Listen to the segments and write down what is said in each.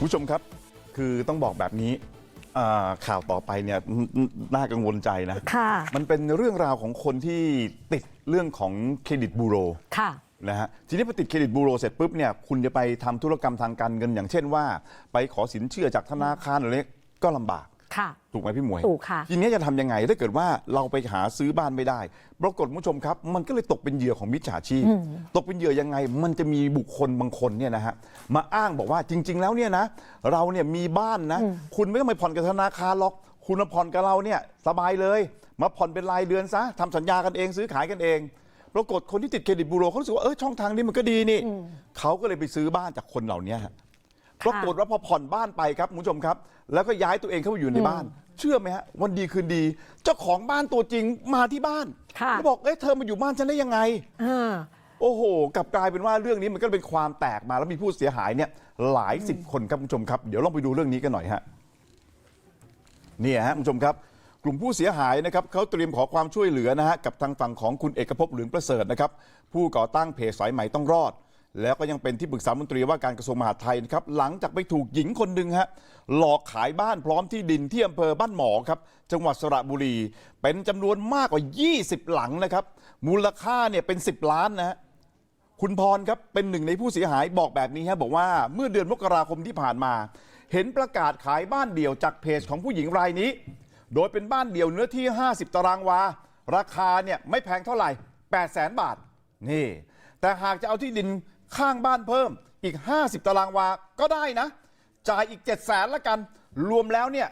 คุณผู้ชมครับ คือต้องบอกแบบนี้อ่าข่าวต่อไปเนี่ยนนน่ากังวลใจนะ ค่ะ มันเป็นเรื่องราวของคนที่ติดเรื่องของเครดิตบูโร ค่ะ นะฮะทีนี้พอติดเครดิตบูโรเสร็จปุ๊บเนี่ยคุณจะไปทำธุรกรรมทางการเงินอย่างเช่นว่า ไปขอสินเชื่อจากธนาคารหรืออะไรก็ลำบาก ค่ะถูกไหมพี่หมวยถูกค่ะ ทีนี้จะทำยังไงถ้าเกิดว่าเราไปหาซื้อบ้านไม่ได้ ปรากฏคุณผู้ชมครับ มันก็เลยตกเป็นเหยื่อของมิจฉาชีพ ตกเป็นเหยื่อยังไง มันจะมีบุคคลบางคนเนี่ยนะฮะมาอ้างบอกว่าจริง ๆ แล้วเนี่ยนะ เราเนี่ยมีบ้านนะ คุณไม่ต้องไปผ่อนกับธนาคารหรอก คุณมาผ่อนกับเราเนี่ยสบายเลย มาผ่อนเป็นรายเดือนซะทำสัญญากันเองซื้อขายกันเอง ปรากฏคนที่ติดเครดิตบูโรเขารู้สึกว่าเออช่องทางนี้มันก็ดีนี่เขาก็เลยไปซื้อบ้านจากคนเหล่านี้ฮะ ปรากฏว่าพอผ่อนบ้านไปครับคุณผู้ชมครับ แล้วก็ย้ายตัวเองเข้าไปอยู่ในบ้าน เชื่อไหมฮะวันดีคืนดี เจ้าของบ้านตัวจริงมาที่บ้านค่ะแล้วบอกเอ้ยเธอมาอยู่บ้านฉันได้ยังไงอ่าโอ้โหกลับกลายเป็นว่าเรื่องนี้มันก็เป็นความแตกมาแล้วมีผู้เสียหายเนี่ยหลายสิบคนครับคุณผู้ชมครับ เดี๋ยวลองไปดูเรื่องนี้กันหน่อยฮะเนี่ยฮะคุณผู้ชมครับ กลุ่มผู้เสียหายนะครับเขาเตรียมขอความช่วยเหลือนะฮะกับทางฝั่งของคุณเอกภพเหลืองประเสริฐนะครับผู้ก่อตั้งเพจสายใหม่ต้องรอด แล้วก็ยังเป็นที่ปรึกษามนตรีว่าการกระทรวงมหาดไทยนะครับหลังจากไปถูกหญิงคนหนึ่งฮะหลอกขายบ้านพร้อมที่ดินที่อำเภอบ้านหมอครับจังหวัดสระบุรี เป็นจำนวนมากกว่า 20 หลังนะครับ มูลค่าเนี่ยเป็น 10 ล้านนะฮะคุณพรครับเป็นหนึ่งในผู้เสียหายบอกแบบนี้ฮะบอกว่าเมื่อเดือนมกราคมที่ผ่านมา เห็นประกาศขายบ้านเดี่ยวจากเพจของผู้หญิงรายนี้ โดยเป็นบ้านเดี่ยวเนื้อที่ 50 ตารางวา ราคาเนี่ยไม่แพงเท่าไหร่ 8 0 0แสนบาทนี่ แต่หากจะเอาที่ดิน ข้างบ้านเพิ่มอีก 50 ตารางวาก็ได้นะ จ่ายอีก 7 0 0แสนละกัน รวมแล้วเนี่ย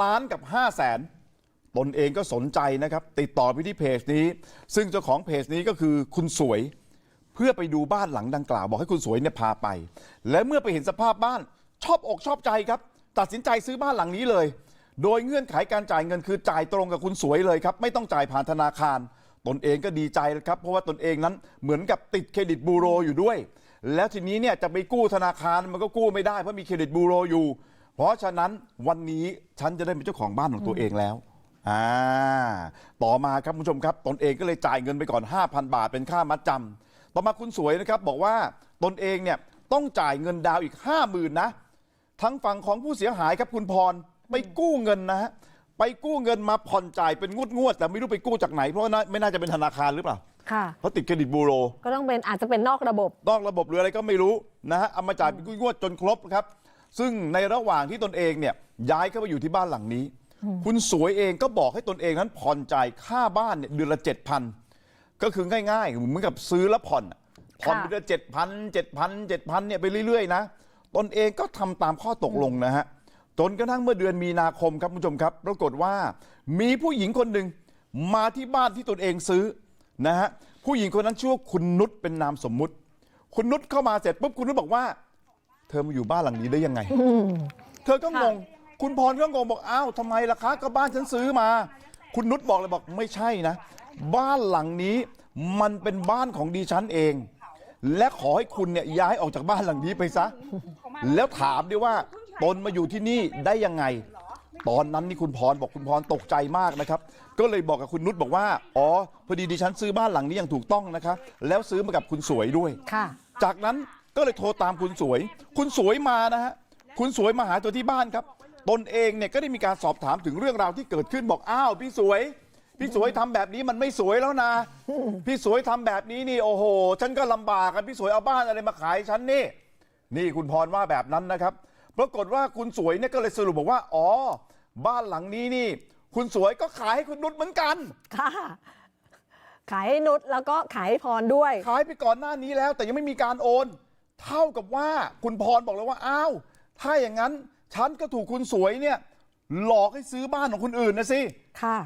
ล้านกับ 5 0 0แสนตนเองก็สนใจนะครับ ติดต่อไปที่เพจนี้ ซึ่งเจ้าของเพจนี้ก็คือคุณสวย เพื่อไปดูบ้านหลังดังกล่าว บอกให้คุณสวยเนี่ยพาไป และเมื่อไปเห็นสภาพบ้านชอบอกชอบใจครับ ตัดสินใจซื้อบ้านหลังนี้เลย โดยเงื่อนไขการจ่ายเงินคือจ่ายตรงกับคุณสวยเลยครับ ไม่ต้องจ่ายผ่านธนาคาร ตนเองก็ดีใจครับ เพราะว่าตนเองนั้นเหมือนกับติดเครดิตบูโรอยู่ด้วย แล้วทีนี้เนี่ยจะไปกู้ธนาคารมันก็กู้ไม่ได้เพราะมีเครดิตบูโรอยู่ เพราะฉะนั้นวันนี้ฉันจะได้เป็นเจ้าของบ้านของตัวเองแล้วอ่าต่อมาครับคุณผู้ชมครับ ตนเองก็เลยจ่ายเงินไปก่อน 5,000 บาทเป็นค่ามัดจำต่อมาคุณสวยนะครับบอกว่าตนเองเนี่ยต้องจ่ายเงินดาวอีก 50,000นะทั้งฝั่งของผู้เสียหายครับคุณพรไปกู้เงินนะฮะไปกู้เงินมาผ่อนจ่ายเป็นงวดงวดๆแต่ไม่รู้ไปกู้จากไหนเพราะว่าน่าไม่น่าจะเป็นธนาคารหรือเปล่า ค่ะ เพราะติดเครดิตบูโร ก็ต้องเป็นอาจจะเป็นนอกระบบ นอกระบบหรืออะไรก็ไม่รู้นะฮะเอามาจ่ายเป็นงวดๆจนครบครับ ซึ่งในระหว่างที่ตนเองเนี่ยย้ายเข้าไปอยู่ที่บ้านหลังนี้ คุณสวยเองก็บอกให้ตนเองนั้นผ่อนจ่ายค่าบ้านเนี่ยเดือนละเจ็ดพันก็คือง่ายๆเหมือนกับซื้อแล้วผ่อนอะผ่อนไปเดือนเจ็ดพันเจ็ดพันเจ็ดพันเนี่ยไปเรื่อยๆนะตนเองก็ทำตามข้อตกลงนะฮะจนกระทั่งเมื่อเดือนมีนาคมครับคุณผู้ชมครับ ปรากฏว่ามีผู้หญิงคนหนึ่งมาที่บ้านที่ตนเองซื้อ นะฮะผู้หญิงคนนั้นชื่อว่าคุณนุชเป็นนามสมมุติ คุณนุชเข้ามาเสร็จปุ๊บคุณนุชบอกว่า เธอมาอยู่บ้านหลังนี้ได้ยังไง เธอก็งง คุณพรก็งงบอกอ้าวทำไมล่ะคะก็บ้านฉันซื้อมา คุณนุชบอกเลยบอกไม่ใช่นะ บ้านหลังนี้มันเป็นบ้านของดิฉันเอง และขอให้คุณเนี่ยย้ายออกจากบ้านหลังนี้ไปซะ แล้วถามด้วยว่าตนมาอยู่ที่นี่ได้ยังไง ตอนนั้นนี่คุณพรบอกคุณพรตกใจมากนะครับ ก็เลยบอกกับคุณนุชบอกว่า อ๋อ พอดีดิฉันซื้อบ้านหลังนี้อย่างถูกต้องนะคะ แล้วซื้อมากับคุณสวยด้วย ค่ะ จากนั้นก็เลยโทรตามคุณสวย คุณสวยมานะฮะ คุณสวยมาหาตัวที่บ้านครับ ตนเองเนี่ยก็ได้มีการสอบถามถึงเรื่องราวที่เกิดขึ้นบอก อ้าว พี่สวย พี่สวยทำแบบนี้มันไม่สวยแล้วนะ พี่สวยทำแบบนี้นี่โอ้โห ฉันก็ลำบากกันพี่สวยเอาบ้านอะไรมาขายฉันนี่ นี่คุณพรว่าแบบนั้นนะครับ ปรากฏว่าคุณสวยเนี่ยก็เลยสรุปบอกว่า อ๋อ บ้านหลังนี้นี่ คุณสวยก็ขายให้คุณนุชเหมือนกัน ค่ะ ขายให้นุชแล้วก็ขายให้พรด้วย ขายไปก่อนหน้านี้แล้ว แต่ยังไม่มีการโอน เท่ากับว่าคุณพรบอกเลยว่าอ้าวถ้าอย่างนั้นฉันก็ถูกคุณสวยเนี่ย หลอกให้ซื้อบ้านของคนอื่นนะสิค่ะ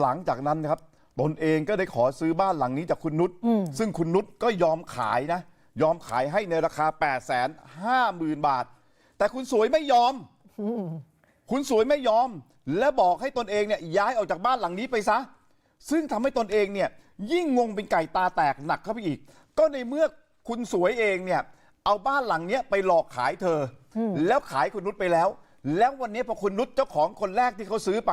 หลังจากนั้นครับตนเองก็ได้ขอซื้อบ้านหลังนี้จากคุณนุชซึ่งคุณนุชก็ยอมขายนะ ยอมขายให้ในราคา8 5 0 0 0 0บาท แต่คุณสวยไม่ยอม คุณสวยไม่ยอม และบอกให้ตนเองเนี่ยย้ายออกจากบ้านหลังนี้ไปซะ ซึ่งทำให้ตนเองเนี่ยยิ่งงงเป็นไก่ตาแตกหนักเข้าไปอีก ก็ในเมื่อคุณสวยเองเนี่ยเอาบ้านหลังเนี้ยไปหลอกขายเธออแล้วขายคุณนุชไปแล้ว แล้ววันนี้พอคุณนุชเจ้าของคนแรกที่เขาซื้อไป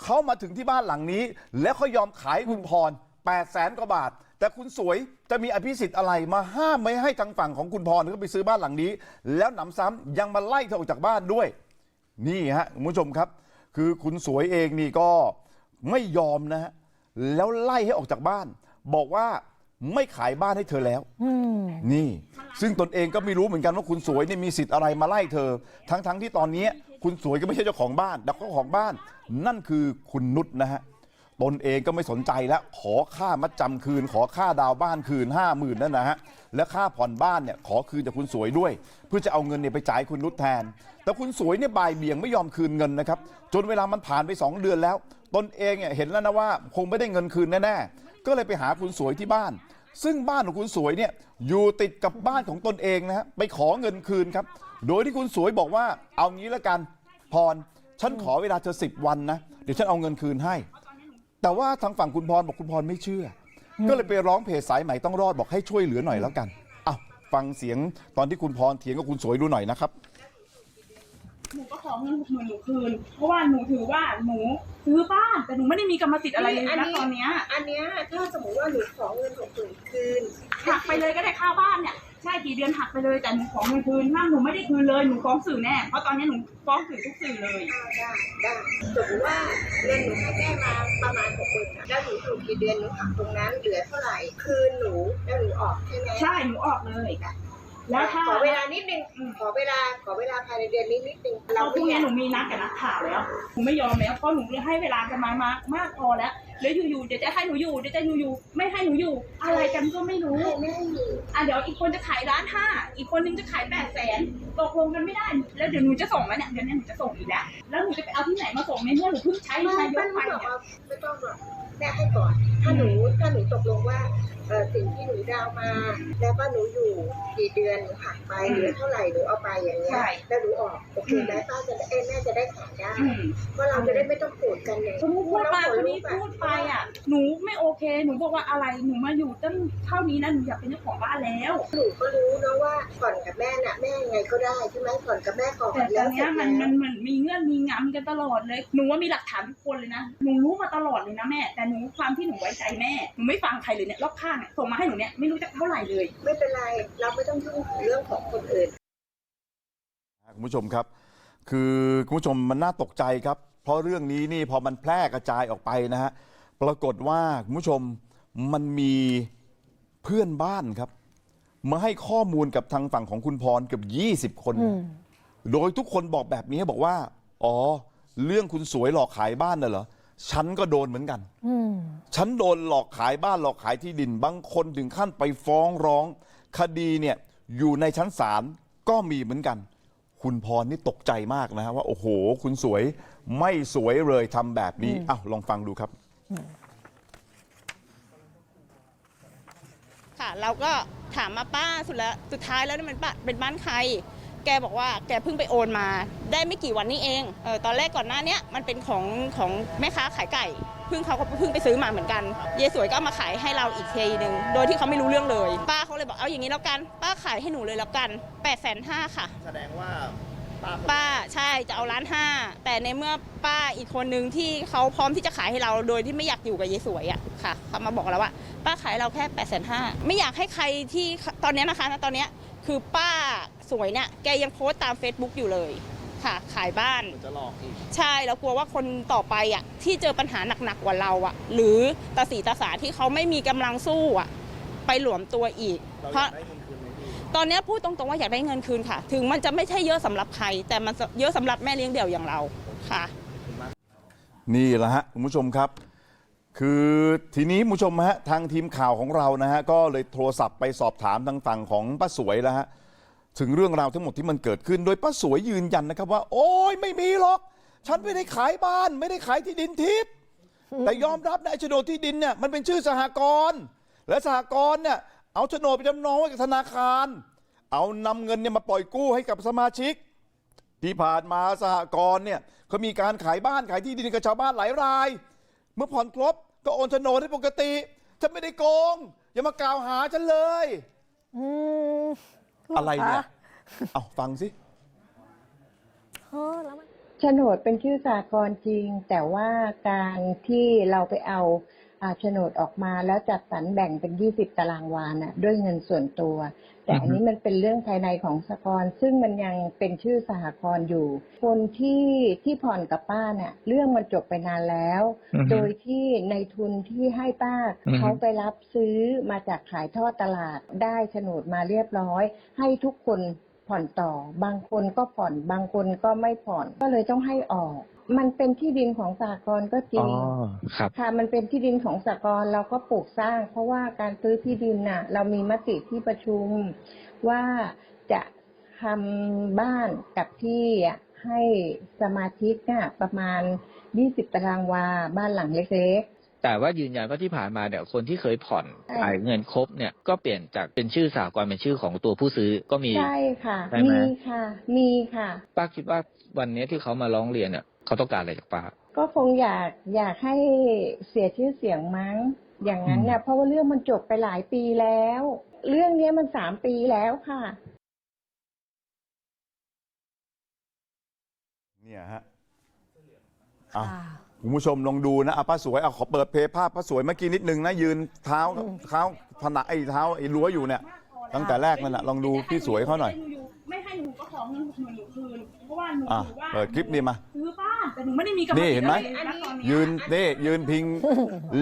เขามาถึงที่บ้านหลังนี้ แล้วเขายอมขายให้คุณพร8 0 0แสนกว่าบาท แต่คุณสวยจะมีอภิสิทธิ์อะไรมาห้ามไม่ให้ทางฝั่งของคุณพรเขาไปซื้อบ้านหลังนี้ แล้วหนำซ้ำยังมาไล่เธอออกจากบ้านด้วย นี่ฮะคุณผู้ชมครับ คือคุณสวยเองนี่ก็ไม่ยอมนะฮะแล้วไล่ให้ออกจากบ้าน บอกว่าไม่ขายบ้านให้เธอแล้วอืมนี่ ซึ่งตนเองก็ไม่รู้เหมือนกันว่าคุณสวยเนี่ยมีสิทธิ์อะไรมาไล่เธอ ทั้งๆที่ตอนนี้คุณสวยก็ไม่ใช่เจ้าของบ้านแต่เจ้าของบ้าน นั่นคือคุณนุชนะฮะ ตนเองก็ไม่สนใจแล้วขอค่ามัดจำคืน ขอค่าดาวบ้านคืนห้าหมื่นนั่นนะฮะและค่าผ่อนบ้านเนี่ยขอคืนจากคุณสวยด้วย เพื่อจะเอาเงินเนี่ยไปจ่ายคุณนุชแทน แต่คุณสวยเนี่ยบ่ายเบี่ยงไม่ยอมคืนเงินนะครับจนเวลามันผ่านไปสองเดือนแล้ว ตนเองเนี่ยเห็นแล้วนะว่าคงไม่ได้เงินคืนแน่ๆก็เลยไปหาคุณสวยที่บ้าน ซึ่งบ้านของคุณสวยเนี่ยอยู่ติดกับบ้านของตนเองนะฮะไปขอเงินคืนครับโดยที่คุณสวยบอกว่าเอางี้ละกันพรฉันขอเวลาเธอสิบวันนะเดี๋ยวฉันเอาเงินคืนให้ แต่ว่าทางฝั่งคุณพรบอกคุณพรไม่เชื่ออก็เลยไปร้องเพจสายใหม่ต้องรอดบอกให้ช่วยเหลือหน่อยแล้วกันอ้าวฟังเสียงตอนที่คุณพรเถียงกับคุณสวยดูหน่อยนะครับ หนูก็ขอเงินหกหมื่นหนูคืน เพราะว่าหนูถือว่าหนูซื้อบ้าน แต่หนูไม่ได้มีกรรมสิทธิ์อะไรเลยอันนะนี้ ตอนเนี้ยอันเนี้ยถ้าสมมติว่าหนูขอเงินหกหมื่นคืนหักไปเลยก็ได้ค่าบ้านเนี่ย ใช่กี่เดือนหักไปเลยแต่หนูขอเงินคืนถ้าหนูไม่ได้คืนเลยหนูฟ้องสื่อแน่เพราะตอนนี้หนูฟ้องสื่อทุกสื่อเลยอ้าวได้ได้สมมติว่าเงินหนูให้แม่มาประมาณหกหมื่นแล้วหนูอยู่กี่เดือนหนูหักตรงนั้นเหลือเท่าไหร่คืนหนูแล้วหนูออกใช่ไหมใช่หนูออกเลยแล้วถ้าขอเวลานิดนึงขอเวลาขอเวลาภายในเดือนนี้นิดนึงเราพรุ่งนี้ไม่หนูมีนัดกับนักข่าวแล้วหนูไม่ยอมแล้วเพราะหนูให้เวลากันมามากมากพอแล้ว แล้วอยู่ๆเดี๋ยวจะให้หนูอยู่เดี๋ยวจะอยู่ๆไม่ให้หนูอยู่ อะไรกันก็ไม่รู้ให้แม่อยู่อะเดี๋ยวอีกคนจะขายร้านห้าอีกคนนึงจะขายแปดแสนตกลงกันไม่ได้ แล้วเดี๋ยวหนูจะส่งแล้วเนี่ยเดี๋ยวนี้หนูจะส่งอีกแล้วแล้วหนูจะไปเอาที่ไหนมาส่งในเมื่อหนูเพิ่งใช้ไม่นายไม่กไปต้องเนี่ยเอาไม่ต้องหรอกแม่ให้ก่อน ถ้าหนูถ้าหนูตกลงว่าเออสิ่งที่หนูดาวมา แล้วก็หนูอยู่กี่เดือนหนูหักไปเหลือเท่าไหร่หนูเอาไปอย่างเงี้ยใช่แล้วหนูออกโอเคไหมป้าจะได้เอ้ยแม่จะได้ขายได้อืมเพราะเราจะได้ไม่ต้องโกรธกันเนี่ยสมมติว่าป้าคนนี้พูดไปอะหนูไม่โอเค หนูบอกว่าอะไรหนูมาอยู่ตั้งเท่านี้นะหนูอยากเป็นเจ้าของบ้านแล้วหนูก็รู้นะว่าก่อนกับแม่น่ะแม่ยังไงก็ได้ใช่ไหมก่อนกับแม่ก่อนแต่ตแล้อวนเสเนี้ร็ยจมันแล้มันวเหมือนมีเงื่อนมีงำกันตลอดเลยหนูว่ามีหลักฐานทุกคนเลยนะหนูรู้มาตลอดเลยนะแม่ แต่หนูความที่หนูไว้ใจแม่หนูไม่ฟังใครเลยเนี่ยรอบข้างเนี่ยส่งมาให้หนูเนี่ยไม่รู้จะเท่าไหร่เลย ไม่เป็นไร เราไม่ต้องยุ่งกับเรื่องของคนอื่น คุณผู้ชมครับ คือคุณผู้ชมมันน่าตกใจครับ เพราะเรื่องนี้นี่พอมันแพร่กระจายออกไปนะฮะปรากฏว่าคุณผู้ชมมันมีเพื่อนบ้านครับ มาให้ข้อมูลกับทางฝั่งของคุณพรเกือบ20 คนอืมโดยทุกคนบอกแบบนี้บอกว่า อ๋อ เรื่องคุณสวยหลอกขายบ้านน่ะเหรอ ฉันก็โดนเหมือนกันอืมฉันโดนหลอกขายบ้านหลอกขายที่ดิน บางคนถึงขั้นไปฟ้องร้อง คดีเนี่ยอยู่ในชั้นศาลก็มีเหมือนกัน คุณพรนี่ตกใจมากนะฮะว่าโอ้โห คุณสวยไม่สวยเลยทำแบบนี้อ้าวลองฟังดูครับค่ะเราก็ถามมาป้าสุดแล้วสุดท้ายแล้วนี่มันบ้านเป็นบ้านใคร แกบอกว่าแกเพิ่งไปโอนมาได้ไม่กี่วันนี้เองเออตอนแรกก่อนหน้าเนี้ยมันเป็นของของแม่ค้าขายไก่เพิ่งเขาก็เพิ่งไปซื้อมาเหมือนกัน เยสวยก็เอามาขายให้เราอีกทีหนึ่งโดยที่เขาไม่รู้เรื่องเลย ป้าเขาเลยบอกเอาอย่างนี้แล้วกัน ป้าขายให้หนูเลยแล้วกัน8ปดแสนห้าค่ะ แสดงว่าป้าคนป้าใช่จะเอาล้านห้าแต่ในเมื่อป้าอีกคนนึงที่เขาพร้อมที่จะขายให้เราโดยที่ไม่อยากอยู่กับยายสวยอะค่ะเขามาบอกเราว่า ป้าขายเราแค่8ปดแสนห้าไม่อยากให้ใครที่ตอนเนี้ยนะคะณตอนเนี้ยคือป้า สวยเนี่ยแกยังโพสต์ตาม Facebook อยู่เลยค่ะ ขายบ้านจะหลอกอีกใช่แล้วกลัวว่าคนต่อไปอะที่เจอปัญหาหนักๆกว่าเราอะ หรือตาสีตาสาที่เขาไม่มีกำลังสู้อะ ไปหลวมตัวอีก เราเพอยาราะกได้เงินคืนไหมพี่ตอนเนี้ยพูดตรงๆว่าอยากได้เงินคืนค่ะ ถึงมันจะไม่ใช่เยอะสำหรับใคร แต่มันเยอะสำหรับแม่เลี้ยงเดี่ยวอย่างเราค่ะนี่แหละฮะคุณผู้ชมครับ คือทีนี้คุณผู้ชมฮะทางทีมข่าวของเรานะฮะก็เลยโทรศัพท์ไปสอบถามทางฝั่งของป้าสวยแล้วฮะ ถึงเรื่องราวทั้งหมดที่มันเกิดขึ้น โดยป้าสวยยืนยันนะครับว่า โอ้ยไม่มีหรอก ฉันไม่ได้ขายบ้าน ไม่ได้ขายที่ดินทิพย์แต่ยอมรับนะไอ้โฉนดที่ดินเนี่ยมันเป็นชื่อสหกรณ์และสหกรณ์เนี่ยเอาโฉนดไปจำนองไว้กับธนาคาร เอานำเงินเนี่ยมาปล่อยกู้ให้กับสมาชิก ที่ผ่านมาสหกรณ์เนี่ยเขามีการขายบ้านขายที่ดินกับชาวบ้านหลายราย เมื่อผ่อนครบก็โอนโฉนดให้ปกติฉันไม่ได้โกงอย่ามากล่าวหาฉันเลย อืม อะไรเนี่ย เอาฟังสิ เออแล้วมัน โฉนดเป็นชื่อสากลจริง แต่ว่าการที่เราไปเอา อ่าโฉนดออกมาแล้วจัดสรรแบ่งเป็น20ตารางวาน่ะด้วยเงินส่วนตัว แต่อันนี้มันเป็นเรื่องภายในของสหกรณ์ซึ่งมันยังเป็นชื่อสหกรณ์อยู่ คนที่ที่ผ่อนกับป้าเนี่ยเรื่องมันจบไปนานแล้วอือฮึโดยที่ในทุนที่ให้ป้าอือฮึเขาไปรับซื้อมาจากขายทอดตลาดได้โฉนดมาเรียบร้อย ให้ทุกคน ผ่อนต่อ บางคนก็ผ่อน บางคนก็ไม่ผ่อน ก็เลยต้องให้ออก มันเป็นที่ดินของสหกรณ์ก็จริอ๋งอครับค่ะ มันเป็นที่ดินของสหกรณ์เราก็ปลูกสร้าง เพราะว่าการซื้อที่ดินน่ะ เรามีมติที่ประชุมว่าจะทำบ้านกับที่อะให้สมาชิกน่ะประมาณ 20 ตารางวา บ้านหลังเล็ก แต่ว่ายืนยันว่าที่ผ่านมาเนี่ยคนที่เคยผ่อนใช่จ่ายเงินครบเนี่ยก็เปลี่ยนจากเป็นชื่อสหกรณ์เป็นชื่อของตัวผู้ซื้อก็มีๆใช่ค่ะ ใช่ไหม มีค่ะ มีค่ะ ป้าคิดว่าวันนี้ที่เขามาร้องเรียนเนี่ยเขาต้องการอะไรจากป้า ก็คงอยากอยากให้เสียชื่อเสียงมั้ง อย่างนั้นเนี่ยเพราะว่าเรื่องมันจบไปหลายปีแล้ว เรื่องเนี้ยมันสามปีแล้วค่ะ เนี่ยฮะอะค่ะ คุณผู้ชมลองดูนะอะป้าสวยเอาขอเปิดเพลย์ภาพป้าสวยเมื่อกี้นิดนึงนะยืนเท้าเท้าผนักไอ้เท้าไอ้รั้วอยู่เนี่ย ตั้งแต่แรกนั่นแหละลองดูพี่สวยเขาหน่อย ไม่ให้หนูก็ขอเงินหกหมื่นหนูคืนเพราะว่าหนูอะถือว่าเปิดคลิปนี้มา ซื้อบ้านแต่หนูไม่ได้มีกำลังนี่เห็นไหมอะไระตอยืนนี่ยืนพิง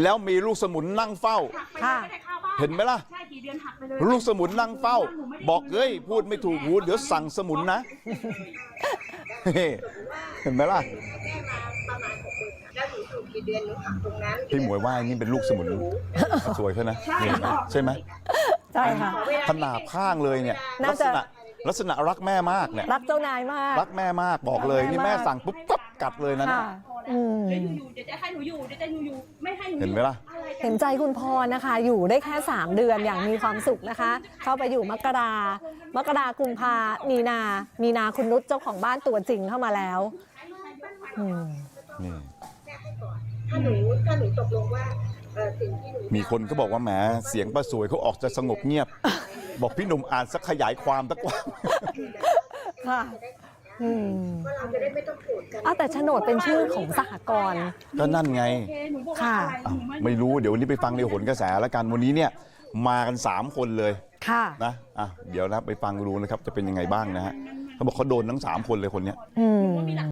แล้วมีลูกสมุนนั่งเฝ้า หักไปค่ะไม่ได้ค่าบ้านเห็นไหมล่ะ ใช่กี่เดือนหักไปเลยลูกสมุนนั่งเฝ้า บอกเอ้ยพูดไม่ถูกหูเดี๋ยวสั่งสมุนนะเห็นไหมล่ะแม่มาประมาณหก กี่เดือนหนูหักตรงนั้นพี่หมวยว่านี่เป็นลูกสมุนสวยใช่ไหมใช่ใช่ไหมใช่ค่ะ ขนาบข้างเลยเนี่ยน่าลักจะษณะลักษณะรักแม่มากเนี่ยรักเจ้านายมาก รักแม่มากบอกเลยนี่แม่สั่งปุ๊บปั๊บกัดเลยนะค่ะอืม เดี๋ยวอยู่ๆเดี๋ยวจะให้หนูอยู่เดี๋ยวจะหนูอยู่ไม่ให้หนูอยู่เห็นไหมล่ะอะไรกันเห็นใจคุณพรนะคะ อยู่ได้แค่ 3 เดือนอย่างมีความสุขนะคะ เข้าไปอยู่มกรามกรากุมภามีนา มีนาคุณนุชเจ้าของบ้านตัวจริงเข้ามาแล้วอืม นี่แม่ให้ก่อน ถ้าหนูถ้าหนูตกลงว่าเอ่อสิ่งที่หนูมีคนก็บอกว่าแหมเสียงป้าสวยเขาออกจะสงบเงียบ บอกพี่หนุ่มอ่านสักขยายความสักว่า ค่ะอืมก็เราจะได้ไม่ต้องโกรธกัน อ้าวแต่โฉนดเป็นชื่อของสหกรณ์ ก็นั่นไง โอเคหนูบอกว่าค่ะ อะไรอะหนูไม่ ไม่รู้เดี๋ยววันนี้ไปฟังในหนกระแสแล้วกันวันนี้เนี่ยมากัน 3 คนเลยค่ะ นะอะเดี๋ยวนะไปฟังดูนะครับจะเป็นยังไงบ้างนะฮะเขาบอกเขาโดนทั้ง 3 คนเลยคนเนี้ย อืม